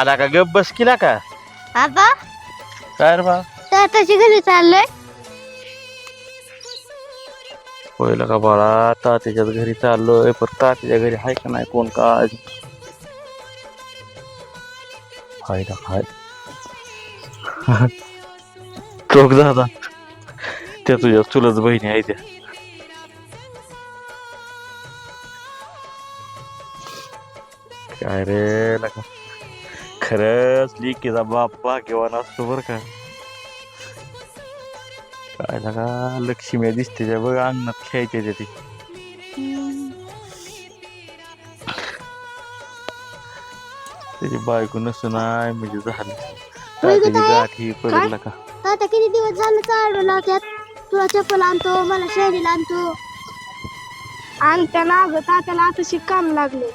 आला का गप बस केला का आबा काय रे बा तात्याची घरी चाललोय होईल का बाळा तात्याच्याच घरी चाललोय पण तात्याच्या घरी हाय का नाही कोण का हाय ना हाय चोख दादा त्या तुझ्या चुलत बहिणी आहे त्या काय रे लका खरंच लिकीचा बाप भाग्यवान असतो बर का? काय लगा लक्ष्मी दिसते त्या बघ अंगणात खेळते त्या ती. त्याची बायको नसून आहे म्हणजे झालं. त्याची. गाठी पडला का तात्या किती दिवस झालं चाललो त्यात तुला चप्पल आणतो मला शैलीला आणतो. आणि त्यांना अगं तात्याला आता शिक काम लागले.